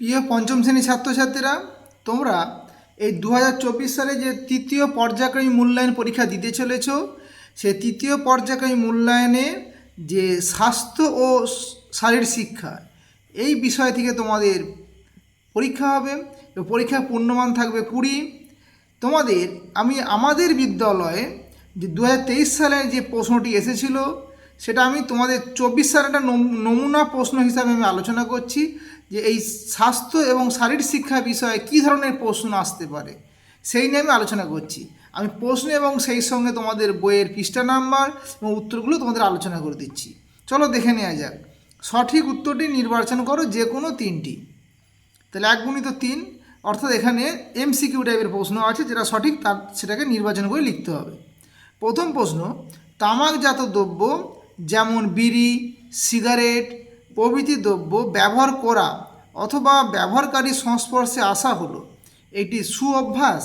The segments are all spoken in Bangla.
প্রিয় পঞ্চম শ্রেণির ছাত্রছাত্রীরা, তোমরা এই দু হাজার চব্বিশ সালে যে তৃতীয় পর্যায়ক্রমিক মূল্যায়ন পরীক্ষা দিতে চলেছ, সেই তৃতীয় পর্যায়ক্রমিক মূল্যায়নে যে স্বাস্থ্য ও শারীর শিক্ষা, এই বিষয় থেকে তোমাদের পরীক্ষা হবে। পরীক্ষার পূর্ণমান থাকবে কুড়ি। তোমাদের, আমি, আমাদের বিদ্যালয়ে যে দু সালে যে প্রশ্নটি এসেছিল, সেটা আমি তোমাদের চব্বিশ সালে একটা নম- নমুনা প্রশ্ন হিসাবে আমি আলোচনা করছি। যে এই স্বাস্থ্য এবং শারীরিক শিক্ষা বিষয়ে কী ধরনের প্রশ্ন আসতে পারে, সেই নিয়ে আমি আলোচনা করছি। আমি প্রশ্ন এবং সেই সঙ্গে তোমাদের বইয়ের পৃষ্ঠা নাম্বার এবং উত্তরগুলো তোমাদের আলোচনা করে দিচ্ছি। চলো দেখে নেওয়া যাক। সঠিক উত্তরটি নির্বাচন করো যে কোনো তিনটি। তাহলে এক গুণিত তিন, অর্থাৎ এখানে এমসিকিউ টাইপের প্রশ্ন আছে, যেটা সঠিক তার সেটাকে নির্বাচন করে লিখতে হবে। প্রথম প্রশ্ন, তামাকজাত দ্রব্য যেমন বিড়ি, সিগারেট প্রভৃতি দ্রব্য ব্যবহার করা অথবা ব্যবহারকারী সংস্পর্শে আসা হলো। এটি সু অভ্যাস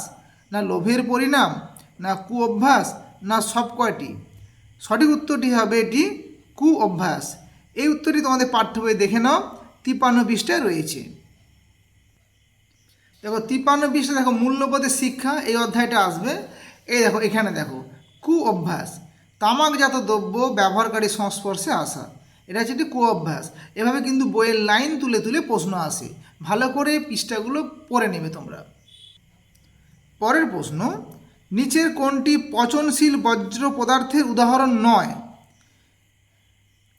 না লোভের পরিণাম, না কু অভ্যাস না সব কয়টি সঠিক উত্তরটি হবে এটি কু অভ্যাস এই উত্তরটি তোমাদের পাঠ্য বই দেখে নাও। তিপ্পান্ন পৃষ্ঠায় রয়েছে। দেখো, তিপ্পান্ন পৃষ্ঠা দেখো, মূল্যবোধের শিক্ষা, এই অধ্যায়টা আসবে। এই দেখো, এখানে দেখো কু অভ্যাস তামাকজাত দ্রব্য ব্যবহারকারী সংস্পর্শে আসা। এটা হচ্ছে একটি কু অভ্যাস এভাবে কিন্তু বইয়ের লাইন তুলে তুলে প্রশ্ন আসে। ভালো করে পৃষ্ঠাগুলো পড়ে নেবে তোমরা। পরের প্রশ্ন, নিচের কোনটি পচনশীল বজ্র পদার্থের উদাহরণ নয়?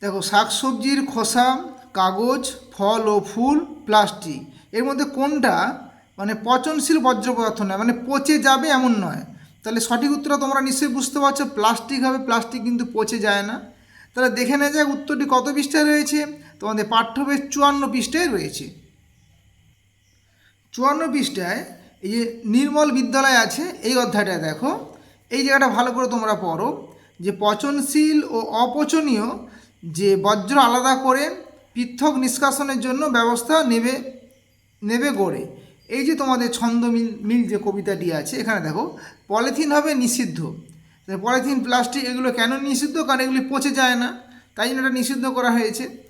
দেখো, শাকসবজির খোসা, কাগজ, ফল ও ফুল, প্লাস্টিক। এর মধ্যে কোনটা মানে পচনশীল বজ্র পদার্থ নয়? মানে পচে যাবে এমন নয়। তাহলে সঠিক উত্তরটা তোমরা নিশ্চয়ই বুঝতে পারছ। প্লাস্টিক হবে, প্লাস্টিক কিন্তু পচে যায় না। তাহলে দেখে নেওয়া যাক উত্তরটি কত পৃষ্ঠায় রয়েছে। তোমাদের পাঠ্য বইয়ের চুয়ান্ন পৃষ্ঠায় রয়েছে। চুয়ান্ন পৃষ্ঠায় এই যে নির্মল বিদ্যালয় আছে, এই অধ্যায়টা দেখো। এই জায়গাটা ভালো করে তোমরা পড়ো। যে পচনশীল ও অপচনীয় যে বজ্র আলাদা করে পৃথক নিষ্কাশনের জন্য ব্যবস্থা নেবে নেবে গড়ে। এই যে তোমাদের ছন্দ মিল মিল যে কবিতাটি আছে, এখানে দেখো, পলিথিন হবে নিষিদ্ধ। পলিথিন, প্লাস্টিক এগুলো কেন নিষিদ্ধ? কারণ এগুলি পচে যায় না। তাই জন্য এটা নিষিদ্ধ করা হয়েছে।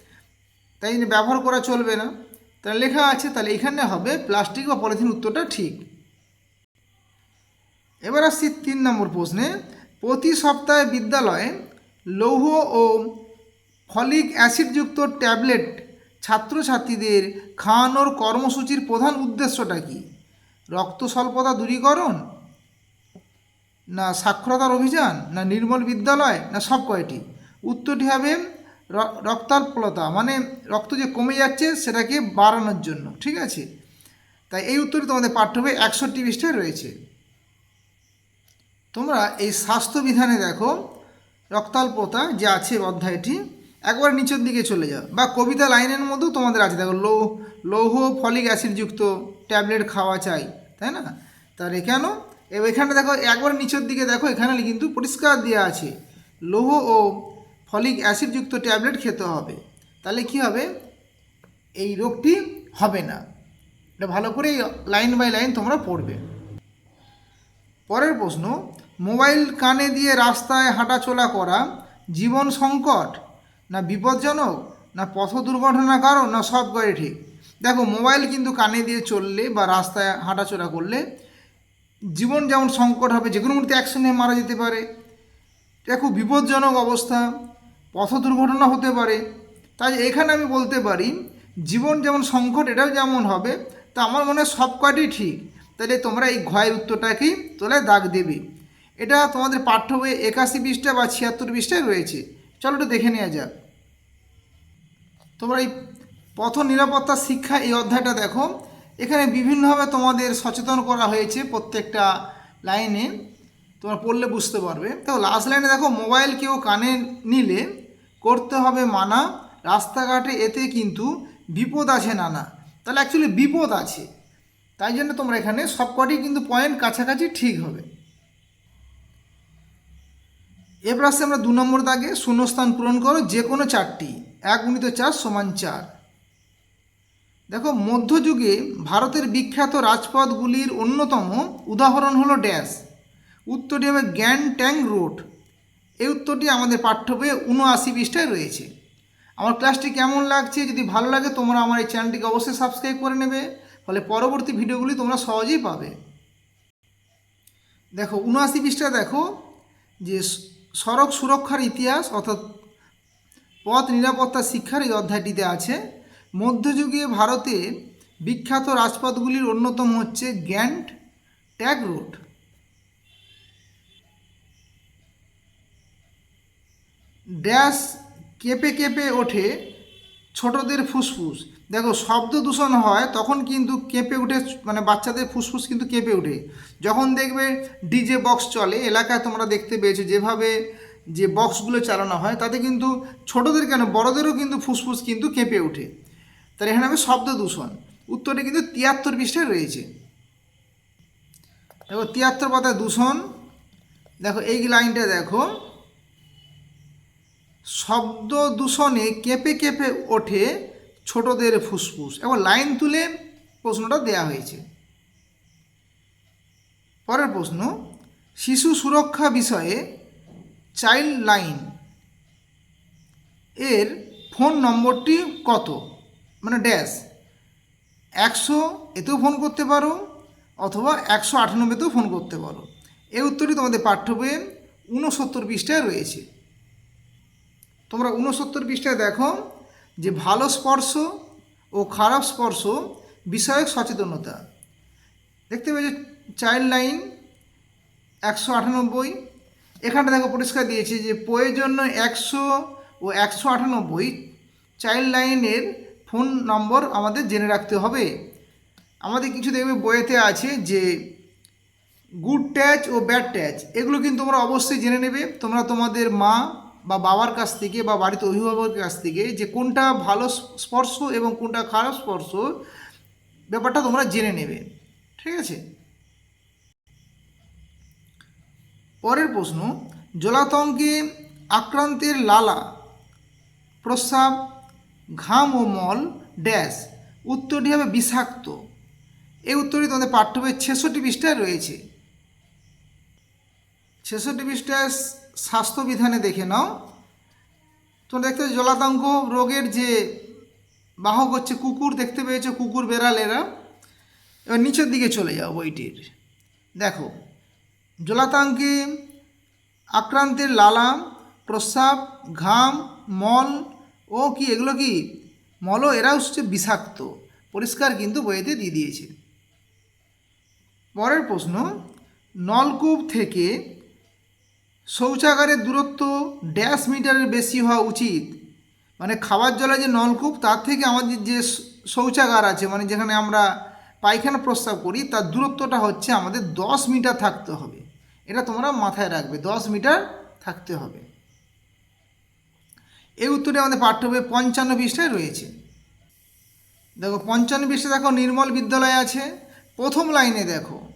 তাই জন্য ব্যবহার করা চলবে না। তাহলে লেখা আছে, তাহলে এখানে হবে প্লাস্টিক বা পলিথিন উত্তরটা ঠিক। এবার আসছি তিন নম্বর প্রশ্নে। প্রতি সপ্তাহে বিদ্যালয়ে লৌহ ও ফলিক অ্যাসিডযুক্ত ট্যাবলেট ছাত্রছাত্রীদের খাওয়ানোর কর্মসূচির প্রধান উদ্দেশ্যটা কি? রক্ত স্বল্পতা দূরীকরণ না সাক্ষরতার অভিযান, না নির্মল বিদ্যালয়, না সব কয়টি? উত্তরটি হবে র- রক্তাল্পতা মানে রক্ত যে কমে যাচ্ছে সেটাকে বাড়ানোর জন্য, ঠিক আছে? তাই এই উত্তরটি তোমাদের পাঠ্য বই একষট্টি পৃষ্ঠায় রয়েছে। তোমরা এই স্বাস্থ্যবিধানে দেখো, রক্তাল্পতা যে আছে অধ্যায়টি, একবার নিচের দিকে চলে যাও। বা কবিতা লাইনের মধ্যেও তোমাদের আছে, দেখো লৌহ লৌহ ফলিক অ্যাসিডযুক্ত ট্যাবলেট খাওয়া চাই, তাই না? তাহলে কেন? এখানে দেখো, একবার নিচের দিকে দেখো, এখানে কিন্তু পরিষ্কার দেওয়া আছে, লৌহ ও ফলিক অ্যাসিডযুক্ত ট্যাবলেট খেতে হবে। তাহলে কি হবে? এই রোগটি হবে না। এটা ভালো করে লাইন বাই লাইন তোমরা পড়বে। পরের প্রশ্ন, মোবাইল কানে দিয়ে রাস্তায় হাঁটাচলা করা জীবন সংকট না বিপজ্জনক না পথ দুর্ঘটনার কারণ না সব করে ঠিক? দেখো, মোবাইল কিন্তু কানে দিয়ে চললে বা রাস্তায় হাঁটাচলা করলে জীবন যেমন সংকট হবে যে কোনো মুহূর্তে অ্যাক্সিডেন্টে মারা যেতে পারে। এটা খুব বিপজ্জনক অবস্থা, পথ দুর্ঘটনা হতে পারে। তাই এখানে আমি বলতে পারি, জীবন যেমন সংকট, এটাও যেমন হবে, তা আমার মনে হয় সব কয়টি ঠিক। তাহলে তোমরা এই ঘয়ের উত্তরটাকেই তোলে দাগ দেবে। এটা তোমাদের পাঠ্য বইয়ে একাশি পৃষ্ঠা বা ছিয়াত্তর পৃষ্ঠায় রয়েছে। চলো একটু দেখে নেওয়া যাক। তোমরা এই পথ নিরাপত্তা শিক্ষা এই অধ্যায়টা দেখো। এখানে বিভিন্নভাবে তোমাদের সচেতন করা হয়েছে প্রত্যেকটা লাইনে। তোমরা পড়লে বুঝতে পারবে। দেখো লাস্ট লাইনে দেখো মোবাইল কেউ কানে নিলে করতে হবে মানা, রাস্তাঘাটে এতে কিন্তু বিপদ আছে নানা। তাহলে অ্যাকচুয়ালি বিপদ আছে। তাই জন্য তোমরা এখানে সবকটি কিন্তু পয়েন্ট কাছাকাছি ঠিক হবে। এবার আসছে আমরা দু নম্বর দাগে, শূন্যস্থান পূরণ করো যে কোনো চারটি। এক গুণিত চার সমান চার। দেখো, মধ্যযুগে ভারতের বিখ্যাত রাজপথগুলির অন্যতম উদাহরণ হলো ড্যাশ। উত্তরটি হবে গ্যান ট্যাং রোড। এই উত্তরটি আমাদের পাঠ্য বইয়ে উনআশি পৃষ্ঠায় রয়েছে। আমার ক্লাসটি কেমন লাগছে, যদি ভালো লাগে, তোমরা আমার এই চ্যানেলটিকে অবশ্যই সাবস্ক্রাইব করে নেবে, ফলে পরবর্তী ভিডিওগুলি তোমরা সহজেই পাবে। দেখো উনআশি পৃষ্ঠা দেখো যে সড়ক সুরক্ষার ইতিহাস অর্থাৎ পথ নিরাপত্তা শিক্ষার এই অধ্যায়টিতে আছে। মধ্যযুগে ভারতে বিখ্যাত রাজপথগুলির অন্যতম হচ্ছে গ্যান্ট ট্যাগ রোড। ড্যাশ কেঁপে কেঁপে ওঠে ছোটদের ফুসফুস। দেখো, শব্দ দূষণ হয়, তখন কিন্তু কেঁপে উঠে মানে বাচ্চাদের ফুসফুস কিন্তু কেঁপে ওঠে। যখন দেখবে ডিজে বক্স চলে, এলাকায় তোমরা দেখতে পেয়েছ, যেভাবে যে বক্সগুলো চালানো হয়, তাতে কিন্তু ছোটদের কেন, বড়দেরও কিন্তু ফুসফুস কিন্তু কেঁপে ওঠে। তাহলে এখানে হবে শব্দ দূষণ। উত্তরে কিন্তু তিয়াত্তর পৃষ্ঠায় রয়েছে। দেখো, তিয়াত্তর পাতায় দূষণ। দেখো, এই লাইনটা দেখো। শব্দ দূষণে কেঁপে কেঁপে ওঠে ছোটদের ফুসফুস। এবং লাইন তুলে প্রশ্নটা দেয়া হয়েছে। পরের প্রশ্ন, শিশু সুরক্ষা বিষয়ে চাইল্ড লাইন এর ফোন নম্বরটি কত? মানে ড্যাশ। একশো এতেও ফোন করতে পারো অথবা একশো আটানব্বইতেও ফোন করতে পারো। এই উত্তরটি তোমাদের পাঠ্য বইয়ে ঊনসত্তর পৃষ্ঠায় রয়েছে। তোমরা ঊনসত্তর পৃষ্ঠায় দেখো যে ভালো স্পর্শ ও খারাপ স্পর্শ বিষয়ক সচেতনতা। দেখতে পেয়েছ চাইল্ড লাইন একশো আটানব্বই। এখানে দেখো পরিষ্কার দিয়েছে যে প্রয়োজন একশো ও একশো আটানব্বই চাইল্ড লাইনের ফোন নম্বর আমাদের জেনে রাখতে হবে। আমাদের কিছু দেখবে বইয়েতে আছে যে গুড ট্যাচ ও ব্যাড ট্যাচ এগুলো কিন্তু তোমরা অবশ্যই জেনে নেবে। তোমরা তোমাদের মা বা বাবার কাছ থেকে বা বাড়িতে অভিভাবকের কাছ থেকে যে কোনটা ভালো স্পর্শ এবং কোনটা খারাপ স্পর্শ, ব্যাপারটা তোমরা জেনে নেবে। ঠিক আছে? পরের প্রশ্ন, জলাতঙ্কে আক্রান্তের লালা প্রস্রাব ঘাম ও মল ড্যাশ। উত্তরটি হবে বিষাক্ত। এই উত্তরটি তোমাদের পাঠ্য বইয়ের ছেষট্টি পৃষ্ঠায় রয়েছে। ছেষট্টি পৃষ্ঠায় স্বাস্থ্যবিধানে দেখে নাও। তোমরা দেখতে জলাতঙ্ক রোগের যে বাহক হচ্ছে কুকুর, দেখতে পেয়েছ কুকুর বেড়ালেরা। এবার নিচের দিকে চলে যাও বইটির। দেখো, জলাতঙ্কে আক্রান্তের লালা, প্রস্রাব, ঘাম, মল ও কি, এগুলো কি? মল এরা হচ্ছে বিষাক্ত। পরিষ্কার কিন্তু বইয়েতে দিয়ে দিয়েছে। পরের প্রশ্ন, নলকূপ থেকে শৌচাগারের দূরত্ব ড্যাশ মিটারের বেশি হওয়া উচিত। মানে খাবার জলে যে নলকূপ, তার থেকে আমাদের যে শৌচাগার আছে মানে যেখানে আমরা পায়খানা প্রস্রাব করি, তার দূরত্বটা হচ্ছে আমাদের দশ মিটার থাকতে হবে। এটা তোমরা মাথায় রাখবে, দশ মিটার থাকতে হবে। এই উত্তরটি আমাদের পাঠ্য বইয়ে পঞ্চান্ন পৃষ্ঠায় রয়েছে। দেখো, পঞ্চান্ন পৃষ্ঠায় দেখো, নির্মল বিদ্যালয় আছে। প্রথম লাইনে দেখো,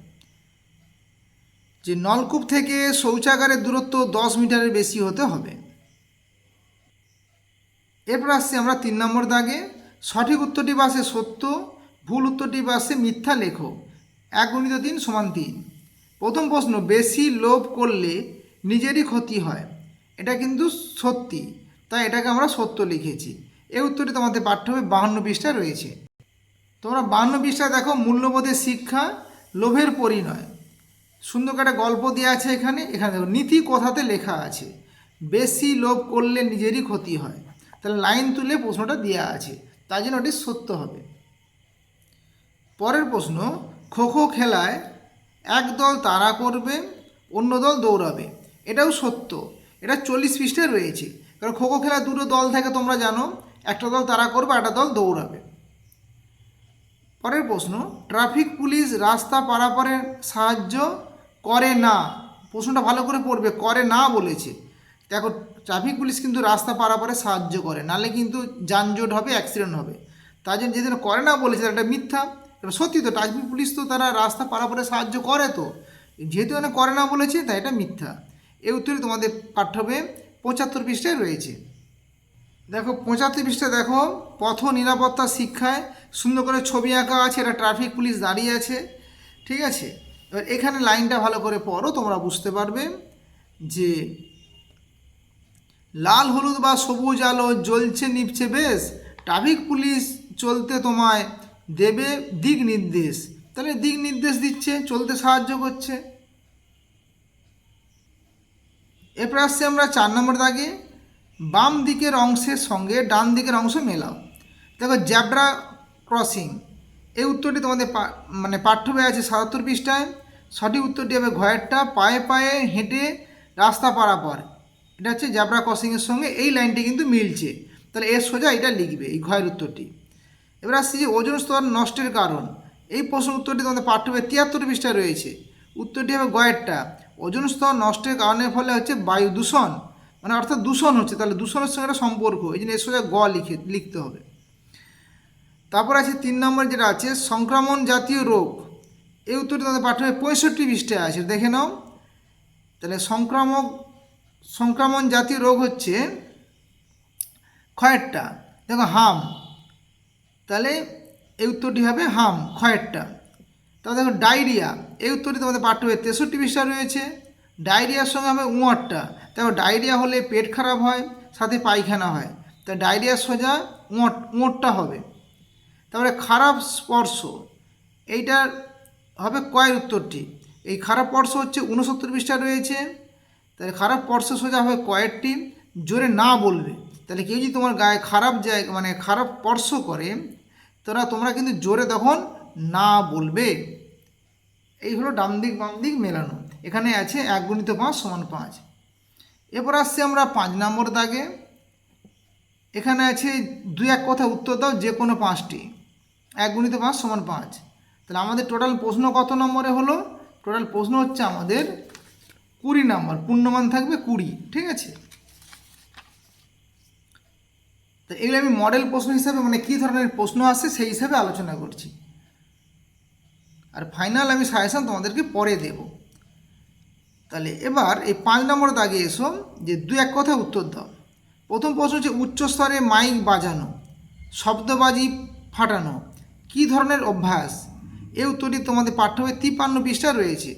যে নলকূপ থেকে শৌচাগারের দূরত্ব দশ মিটারের বেশি হতে হবে। এরপর আসছি আমরা তিন নম্বর দাগে। সঠিক উত্তরটি পাশে সত্য, ভুল উত্তরটি পাশে মিথ্যা লেখো। এক গুণিত তিন সমান তিন। প্রথম প্রশ্ন, বেশি লোভ করলে নিজেরই ক্ষতি হয়। এটা কিন্তু সত্যি। তাই এটাকে আমরা সত্য লিখেছি। এই উত্তরটি তোমাদের পাঠ্য বই বাহান্ন পৃষ্ঠায় রয়েছে। তোমরা বাহান্ন পৃষ্ঠায় দেখো, মূল্যবোধের শিক্ষা লোভের পরিণয়। সুন্দর একটা গল্প দেওয়া আছে এখানে। এখানে দেখো, নীতি কথাতে লেখা আছে, বেশি লোভ করলে নিজেরই ক্ষতি হয়। তাহলে লাইন তুলে প্রশ্নটা দেওয়া আছে। তাই জন্য ওটি সত্য হবে। পরের প্রশ্ন, খো খো খেলায় এক দল তাড়া করবে, অন্য দল দৌড়াবে। এটাও সত্য। এটা চল্লিশ পৃষ্ঠায় রয়েছে। কারণ খো খো খেলায় দুটো দল থাকে, তোমরা জানো। একটা দল তারা করবে একটা দল দৌড়াবে। পরের প্রশ্ন, ট্রাফিক পুলিশ রাস্তা পারাপারের সাহায্য করে না? প্রশ্নটা ভালো করে পড়বে, করে না বলেছে। দেখো, ট্রাফিক পুলিশ কিন্তু রাস্তা পারাপারে সাহায্য করে নালে কিন্তু যানজট হবে অ্যাক্সিডেন্ট হবে। তাই জন্য যেদিন করে না বলেছে এটা মিথ্যা। সত্যি তো, ট্রাফিক পুলিশ তো তারা রাস্তা পারাপারে সাহায্য করে তো। যেহেতু এখানে করে না বলেছে, তাই এটা মিথ্যা। এই উত্তরে তোমাদের পাঠ্যবে পঁচাত্তর পৃষ্ঠায় রয়েছে। দেখো, পঁচাত্তর পৃষ্ঠা দেখো, পথ নিরাপত্তা শিক্ষায় সুন্দর করে ছবি আঁকা আছে এটা ট্রাফিক পুলিশ দাঁড়িয়ে আছে, ঠিক আছে? এবার এখানে লাইনটা ভালো করে পড়ো, তোমরা বুঝতে পারবে যে লাল, হলুদ বা সবুজ আলো জ্বলছে, নিপছে, বেশ। ট্রাফিক পুলিশ চলতে তোমায় দেবে দিক নির্দেশ। তাহলে দিক নির্দেশ দিচ্ছে, চলতে সাহায্য করছে। এরপর আসছে আমরা চার নম্বর দাগে, বাম দিকের অংশের সঙ্গে ডান দিকের অংশ মেলাও। দেখো, জ্যাবরা ক্রসিং, এই উত্তরটি তোমাদের মানে পাঠ্য বই আছে সাতাত্তর পৃষ্ঠায়। সঠিক উত্তরটি হবে ঘয়েরটা, পায়ে পায়ে হেঁটে রাস্তা পারাপার। এটা হচ্ছে জ্যাবরা ক্রসিংয়ের সঙ্গে এই লাইনটি কিন্তু মিলছে। তাহলে এর সোজা এটা লিখবে, এই ঘয়ের উত্তরটি। এবার আসছি যে ওজন স্তর নষ্টের কারণ। এই প্রশ্ন উত্তরটি তোমাদের পাঠ্য বইয়ের তিয়াত্তর পৃষ্ঠায় রয়েছে। উত্তরটি হবে গয়েরটা ওজন স্তর নষ্টের কারণের ফলে হচ্ছে বায়ু দূষণ। মানে অর্থাৎ দূষণ হচ্ছে, তাহলে দূষণের সঙ্গে একটা সম্পর্ক। এই জন্য এর সোজা গ লিখে, লিখতে হবে। তারপর আছে তিন নম্বর যেটা আছে, সংক্রমণ জাতীয় রোগ। এই উত্তরটি তোমাদের পাঠ্য পঁয়ষট্টি পৃষ্ঠায় আছে, দেখে নাও। তাহলে সংক্রামক, সংক্রমণ জাতীয় রোগ হচ্ছে ক্ষয়েরটা দেখো হাম। তাহলে এই উত্তরটি হবে হাম ক্ষয়েরটা তারপর দেখো ডায়রিয়া, এই উত্তরটি তোমাদের পাঠ্য বইয়ের তেষট্টি পৃষ্ঠা রয়েছে। ডায়রিয়ার সঙ্গে হবে উঁয়ারটা। দেখো, ডায়রিয়া হলে পেট খারাপ হয়, সাথে পায়খানা হয়। তা ডায়রিয়ার সোজা উঁট উঁটটা হবে। তারপরে খারাপ স্পর্শ এইটার হবে কয়ের উত্তরটি। এই খারাপ স্পর্শ হচ্ছে উনসত্তর পৃষ্ঠা রয়েছে। তাহলে খারাপ স্পর্শ সোজা হবে কয়েরটি। জোরে না বলবে। তাহলে কেউ যদি তোমার গায়ে খারাপ জায়গা মানে খারাপ স্পর্শ করে, তোরা, তোমরা কিন্তু জোরে তখন না বলবে, এই হলো ডান দিক, বাম দিক মেলানো। এখানে আছে এক গুণিত পাঁচ সমান পাঁচ। এরপর আসছি আমরা পাঁচ নম্বর দাগে। এখানে আছে দুই এক কথা উত্তর দাও, যে কোনো পাঁচটি। এক গুণিত পাঁচ সমান পাঁচ। তাহলে আমাদের টোটাল প্রশ্ন কত নম্বরে হলো? টোটাল প্রশ্ন হচ্ছে আমাদের কুড়ি নম্বর, পূর্ণমান থাকবে কুড়ি, ঠিক আছে? তো এগুলো আমি মডেল প্রশ্ন হিসাবে মানে কী ধরনের প্রশ্ন আসছে সেই হিসাবে আলোচনা করছি। আর ফাইনাল আমি সাজেশন তোমাদেরকে পরে দেব। তাহলে এবার এই পাঁচ নম্বর দাগে এসো যে দু এক কথা উত্তর দাও। প্রথম প্রশ্ন হচ্ছে উচ্চস্তরে মাইক বাজানো, শব্দবাজি ফাটানো, কী ধরনের অভ্যাস? এই উত্তরটি তোমাদের পাঠ্য বইয়ের তিপ্পান্ন পৃষ্ঠা রয়েছে।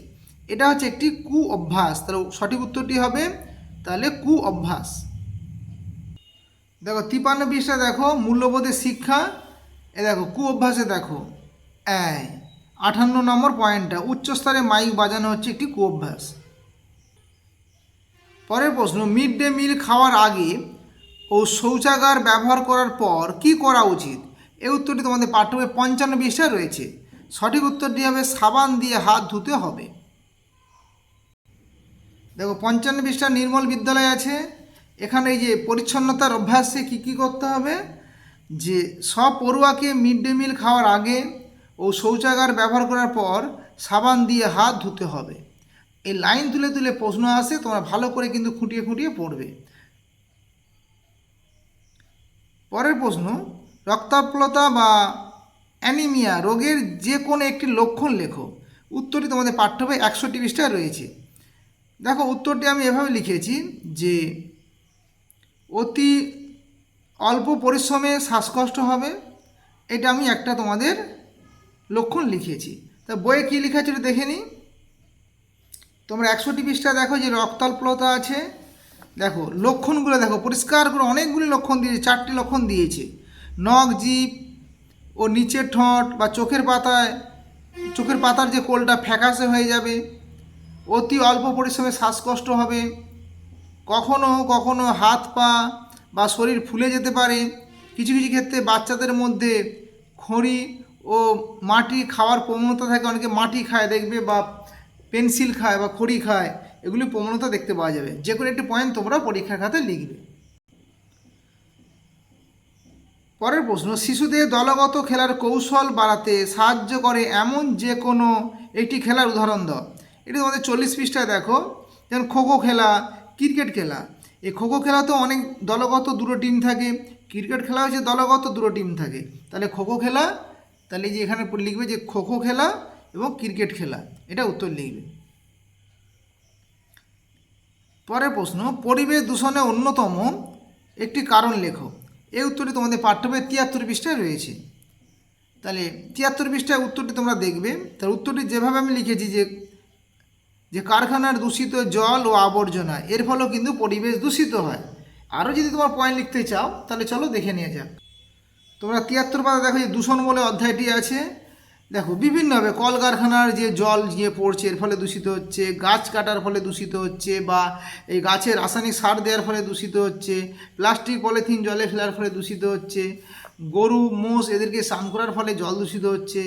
এটা হচ্ছে একটি কু অভ্যাস। তাহলে সঠিক উত্তরটি হবে, তাহলে কু অভ্যাস। দেখো, তিপ্পান্ন পৃষ্ঠা দেখো, মূল্যবোধের শিক্ষা। এ দেখো, কু অভ্যাসে দেখো এই আঠান্ন নম্বর পয়েন্টটা উচ্চস্তরে মাইক বাজানো হচ্ছে একটি কু অভ্যাস। পরের প্রশ্ন, মিড ডে মিল খাওয়ার আগে ও শৌচাগার ব্যবহার করার পর কি করা উচিত? এই উত্তরটি তোমাদের পাঠ্য বইয়ে পঞ্চান্ন পৃষ্ঠায় রয়েছে। সঠিক উত্তরটি হবে, সাবান দিয়ে হাত ধুতে হবে। দেখো, পঞ্চান্ন পৃষ্ঠা নির্মল বিদ্যালয় আছে। এখানে এই যে পরিচ্ছন্নতার অভ্যাসে কী কী করতে হবে? যে সব পড়ুয়াকে মিড ডে মিল খাওয়ার আগে ও শৌচাগার ব্যবহার করার পর সাবান দিয়ে হাত ধুতে হবে। এই লাইন তুলে তুলে প্রশ্ন আসে, তোমরা ভালো করে কিন্তু খুঁটিয়ে খুঁটিয়ে পড়বে। পরের প্রশ্ন রক্তাপ্লতা বা অ্যানিমিয়া রোগের যে কোনো একটি লক্ষণ লেখো। উত্তরটি তোমাদের পাঠ্য বই একষট্টি পৃষ্ঠায় রয়েছে। দেখো, উত্তরটি আমি এভাবে লিখেছি যে, অতি অল্প পরিশ্রমে শ্বাসকষ্ট হবে। এটা আমি একটা তোমাদের লক্ষণ লিখেছি। তা বইয়ে কী লেখা ছিল দেখে নিই। তোমরা একশোটি পৃষ্ঠা দেখো যে রক্তাল্পতা আছে। দেখো, লক্ষণগুলো দেখো, পরিষ্কার করে অনেকগুলি লক্ষণ দিয়েছে, চারটি লক্ষণ দিয়েছে। নখ জিভ ও নিচের ঠোঁট বা চোখের পাতায়, চোখের পাতার যে কোলটা ফ্যাকাশে হয়ে যাবে, অতি অল্প পরিশ্রমে শ্বাসকষ্ট হবে, কখনো কখনো হাত পা বা শরীর ফুলে যেতে পারে। কিছু কিছু ক্ষেত্রে বাচ্চাদের মধ্যে খড়ি ও মাটি খাওয়ার প্রবণতা থাকে, অনেকে মাটি খায়, দেখবে বা পেন্সিল খায় বা খড়ি খায় এগুলি প্রবণতা দেখতে পাওয়া যাবে। যে কোনো একটি পয়েন্ট তোমরা পরীক্ষার খাতে লিখবে। পরের প্রশ্ন, শিশুদের দলগত খেলার কৌশল বাড়াতে সাহায্য করে এমন যে কোনো একটি খেলার উদাহরণ দাও। এটি তোমাদের চল্লিশ পৃষ্ঠায় দেখো, যেমন খোখো খেলা, ক্রিকেট খেলা। এই খোখো খেলা তো অনেক দলগত দুটো টিম থাকে, ক্রিকেট খেলা হচ্ছে দলগত দুটো টিম থাকে। তাহলে খোখো খেলা তাহলে যে এখানে লিখবে যে খোখো খেলা এবং ক্রিকেট খেলা, এটা উত্তর লিখবে। পরের প্রশ্ন, পরিবেশ দূষণে অন্যতম একটি কারণ লেখো। এই উত্তরটি তোমাদের পাঠ্য বইয়ের তিয়াত্তর পৃষ্ঠায় রয়েছে। তাহলে তিয়াত্তর পৃষ্ঠায় উত্তরটি তোমরা দেখবে। তার উত্তরটি যেভাবে আমি লিখেছি যে যে কারখানার দূষিত জল ও আবর্জনা, এর ফলেও কিন্তু পরিবেশ দূষিত হয়। আরও যদি তোমার পয়েন্ট লিখতে চাও, তাহলে চলো দেখে নিয়ে যাক। তোমরা তিয়াত্তর পাতা দেখো যে দূষণ বলে অধ্যায়টি আছে। দেখো, বিভিন্নভাবে কলকারখানার যে জল গিয়ে পড়ছে, এর ফলে দূষিত হচ্ছে, গাছ কাটার ফলে দূষিত হচ্ছে, বা এই গাছের রাসায়নিক সার দেওয়ার ফলে দূষিত হচ্ছে, প্লাস্টিক, পলিথিন জলে ফেলার ফলে দূষিত হচ্ছে, গরু, মোষ এদেরকে স্নান করার ফলে জল দূষিত হচ্ছে,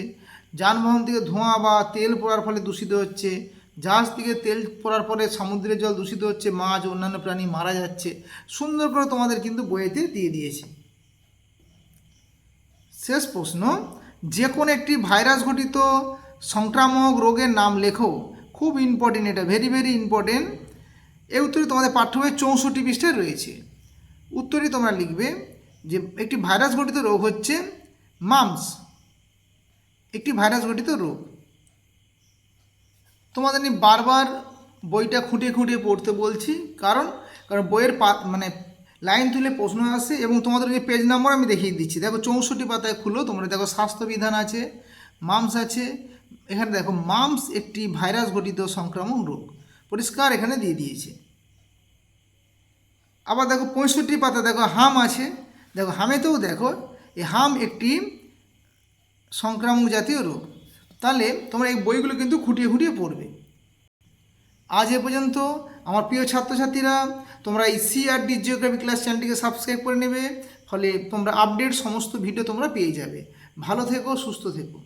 যানবাহন থেকে ধোঁয়া বা তেল পড়ার ফলে দূষিত হচ্ছে, জাহাজ থেকে তেল পড়ার ফলে সমুদ্রের জল দূষিত হচ্ছে, মাছ অন্যান্য প্রাণী মারা যাচ্ছে। সুন্দর করে তোমাদের কিন্তু বইয়েতে দিয়ে দিয়েছে। শেষ প্রশ্ন যে কোনো একটি ভাইরাস ঘটিত সংক্রামক রোগের নাম লেখো। খুব ইম্পর্টেন্ট এটা ভেরি ভেরি ইম্পর্টেন্ট এই উত্তরে তোমাদের পাঠ্যবইয়ের চৌষট্টি পৃষ্ঠায় রয়েছে। উত্তরটি তোমরা লিখবে যে একটি ভাইরাস ঘটিত রোগ হচ্ছে মামস। একটি ভাইরাস ঘটিত রোগ। তোমাদের বারবার বইটা খুঁটিয়ে খুঁটিয়ে পড়তে বলছি, কারণ কারণ বইয়ের মানে লাইন তুলে প্রশ্ন আসে এবং তোমাদের যে পেজ নাম্বার আমি দেখিয়ে দিচ্ছি। দেখো চৌষট্টি পাতায় খুলো, তোমরা দেখো স্বাস্থ্যবিধান আছে মামস আছে। এখানে দেখো মামস একটি ভাইরাস ঘটিত সংক্রামক রোগ। পরিষ্কার এখানে দিয়ে দিয়েছে। আবার দেখো পঁয়ষট্টি পাতা দেখো হাম আছে। দেখো হামেতেও দেখো এই হাম একটি সংক্রামক জাতীয় রোগ। তাহলে তোমরা এই বইগুলো কিন্তু খুঁটিয়ে খুঁটিয়ে পড়বে। আজ এ পর্যন্ত আমার প্রিয় ছাত্রছাত্রীরা, তোমরা এই সিআরডি জিওগ্রাফি ক্লাস চ্যানেলটিকে সাবস্ক্রাইব করে নেবে, ফলে তোমরা আপডেট সমস্ত ভিডিও তোমরা পেয়ে যাবে। ভালো থেকো, সুস্থ থেকো।